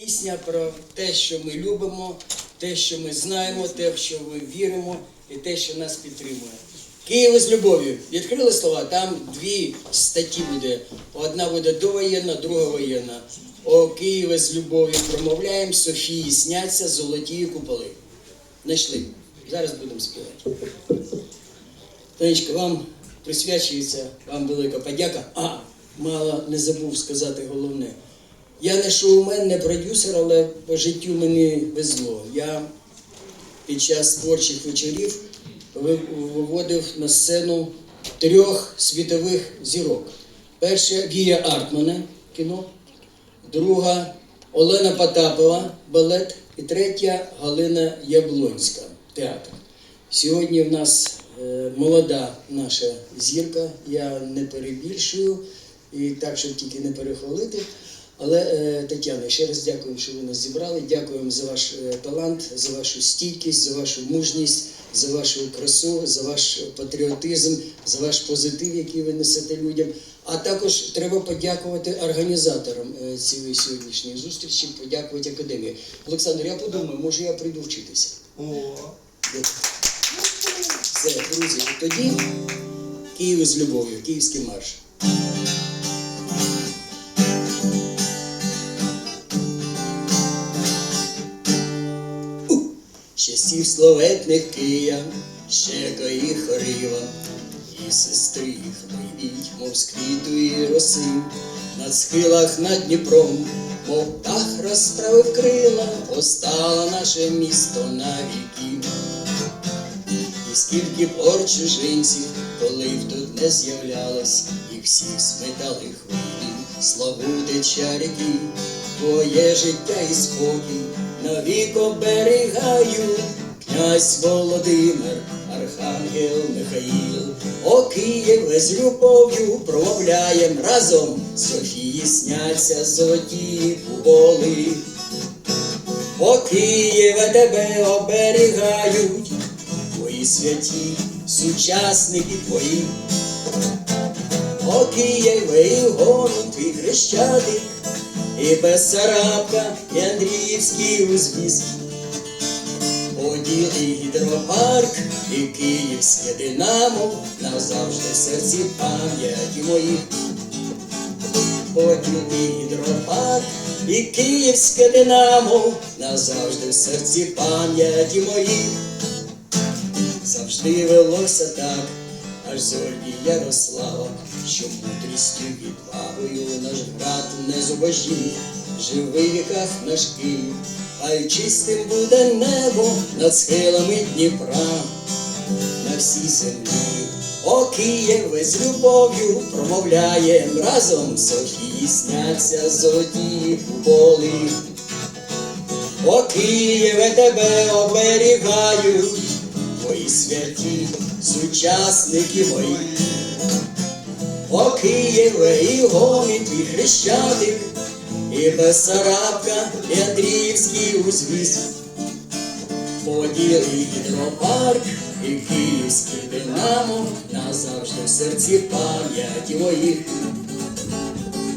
Пісня про те, що ми любимо, те, що ми знаємо, те, що ми віримо, і те, що нас підтримує. Київ з любов'ю. Відкрили слова, там дві статті буде. Одна буде довоєнна, друга воєнна. О Києве з любов'ю промовляємо, Софії сняться золоті куполи. Знайшли. Зараз будемо співати. Тонечка, вам присвячується вам велика подяка. А, мало не забув сказати головне. Я не шоумен, не продюсер, але по життю мені везло. Я під час творчих вечорів виводив на сцену трьох світових зірок. Перша Гія Артмана кіно, друга Олена Потапова балет і третя Галина Яблонська театр. Сьогодні в нас е, молода наша зірка, я не перебільшую, і так, щоб тільки не перехвалити. Але е, Тетяна, ще раз дякую, що ви нас зібрали. Дякуємо за ваш е, талант, за вашу стійкість, за вашу мужність, за вашу красу, за ваш патріотизм, за ваш позитив, який ви несете людям. А також треба подякувати організаторам е, цієї сьогоднішньої зустрічі, подякувати академії. Олександр, я подумаю, може я прийду вчитися. О, Все, друзі, тоді Київ з любов'ю, київський марш. Часів славетних Кия, щека і хорива, і сестри майбіть, мов з квіту і роси, на схилах над Дніпром, мов птах розправив крила, постало наше місто на віки. І скільки б ор чужинців, коли б тут не з'являлось, їх всіх сметали хвилі, славути ріки, твоє життя і спокій навік оберігаю, князь Володимир, Архангел Михаїл, о Києве з любов'ю промовляєм разом, Софії сняться золоті куполи. О Києве тебе оберігають, твої святі, сучасники твої. О Києве і твій хрещатик, і Бесарабка, і Андріївський узвіз. Поділ і гідропарк, і київське динамо, назавжди в серці пам'яті моїх. Поділ і гідропарк, і київське динамо, назавжди в серці пам'яті моїх. Завжди велося так, аж зорі Ярослава, що мудрістю відвагою наш брат не зубожів, живий в віках наш Київ, хай чистим буде небо над схилами Дніпра, на всій землі. О Києве з любов'ю промовляєм разом Софії сняться золоті куполи. О Києве тебе оберігають, твої святі сучасники мої. О Києве і гомін твій хрещатик, і Бесарабка, і Андріївський узвіз. Поділ і гідропарк, і київський динамо, назавжди в серці пам'яті моїх.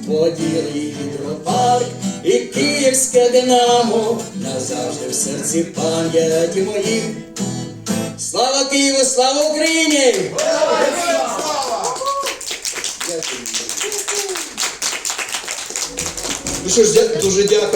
Поділ і гідропарк, і київське динамо, назавжди в серці пам'яті моїх. Слава Києву, слава Україні! Ну що ж, дуже дякую.